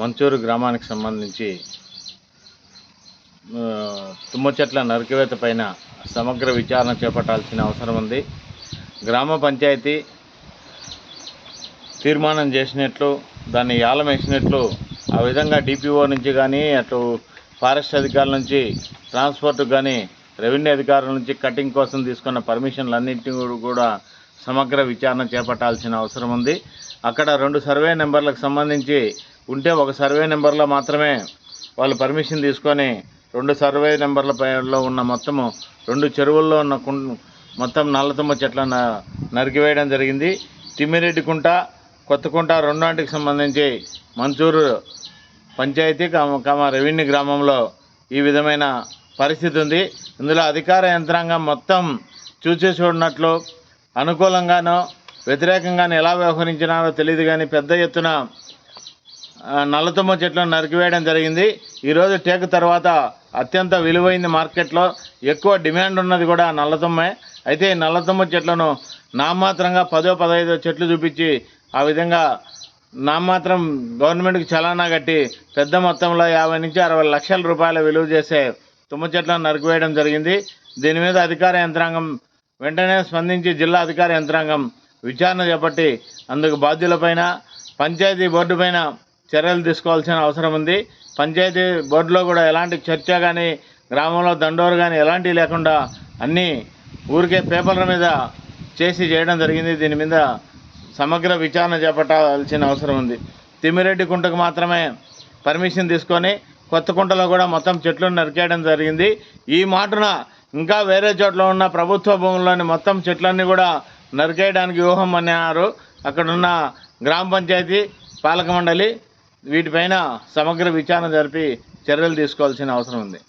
మంచూరు గ్రామానికి సంబంధించి తుమ్మ చెట్ల నరికివేత పైన సమగ్ర విచారణ చేపట్టాల్సిన అవసరం ఉంది. గ్రామ పంచాయతీ తీర్మానం చేసినట్లు దాన్ని యాలం వేసినట్లు ఆ విధంగా డిపిఓ నుంచి కానీ అటు ఫారెస్ట్ అధికారుల నుంచి ట్రాన్స్పోర్ట్ కానీ రెవెన్యూ అధికారుల నుంచి కటింగ్ కోసం తీసుకున్న పర్మిషన్లు అన్నింటినీ కూడా సమగ్ర విచారణ చేపట్టాల్సిన అవసరం ఉంది. అక్కడ రెండు సర్వే నెంబర్లకు సంబంధించి ఉంటే ఒక సర్వే నెంబర్లో మాత్రమే వాళ్ళు పర్మిషన్ తీసుకొని రెండు సర్వే నెంబర్ల పైలో ఉన్న మొత్తము రెండు చెరువుల్లో ఉన్న కుం- మొత్తం నల్లతుమ్మ చెట్లను నరికివేయడం జరిగింది. తిమ్మిరెడ్డి కుంట కొత్తకుంట రెండాంటికి సంబంధించి మంచూరు పంచాయతీ కమ రెవెన్యూ గ్రామంలో ఈ విధమైన పరిస్థితి ఉంది. ఇందులో అధికార యంత్రాంగం మొత్తం చూసి చూడనట్లు అనుకూలంగానో వ్యతిరేకంగానో ఎలా వ్యవహరించినారో తెలియదు కానీ పెద్ద ఎత్తున నల్లతుమ్మ చెట్లను నరికివేయడం జరిగింది. ఈరోజు టేక్ తర్వాత అత్యంత విలువైంది మార్కెట్లో ఎక్కువ డిమాండ్ ఉన్నది కూడా నల్లతుమ్మే. అయితే ఈ నల్లతుమ్మ చెట్లను నామాత్రంగా పదో పదహైదో చెట్లు చూపించి ఆ విధంగా నామాత్రం గవర్నమెంట్కి చలానా కట్టి పెద్ద మొత్తంలో యాభై నుంచి అరవై లక్షల రూపాయల విలువ చేసే తుమ్మ చెట్లను నరికివేయడం జరిగింది. దీని మీద అధికార యంత్రాంగం వెంటనే స్పందించి జిల్లా అధికార యంత్రాంగం విచారణ చేపట్టి అందుకు బాధ్యులపైన పంచాయతీ బోర్డు పైన చర్యలు తీసుకోవాల్సిన అవసరం ఉంది. పంచాయతీ బోర్డులో కూడా ఎలాంటి చర్చ కానీ గ్రామంలో దండోరు కానీ ఎలాంటివి లేకుండా అన్నీ ఊరికే పేపర్ల మీద చేసి చేయడం జరిగింది. దీని మీద సమగ్ర విచారణ చేపట్టాల్సిన అవసరం ఉంది. తిమ్మిరెడ్డి కుంటకు మాత్రమే పర్మిషన్ తీసుకొని కొత్త కుంటలో కూడా మొత్తం చెట్లు నరికేయడం జరిగింది. ఈ మాటన ఇంకా వేరే చోట్ల ఉన్న ప్రభుత్వ భూముల్లోని మొత్తం చెట్లన్నీ కూడా నరికేయడానికి వ్యూహం అన్నారు. అక్కడున్న గ్రామ పంచాయతీ పాలక మండలి వీటిపైన సమగ్ర విచారణ జరిపి చర్యలు తీసుకోవాల్సిన అవసరం ఉంది.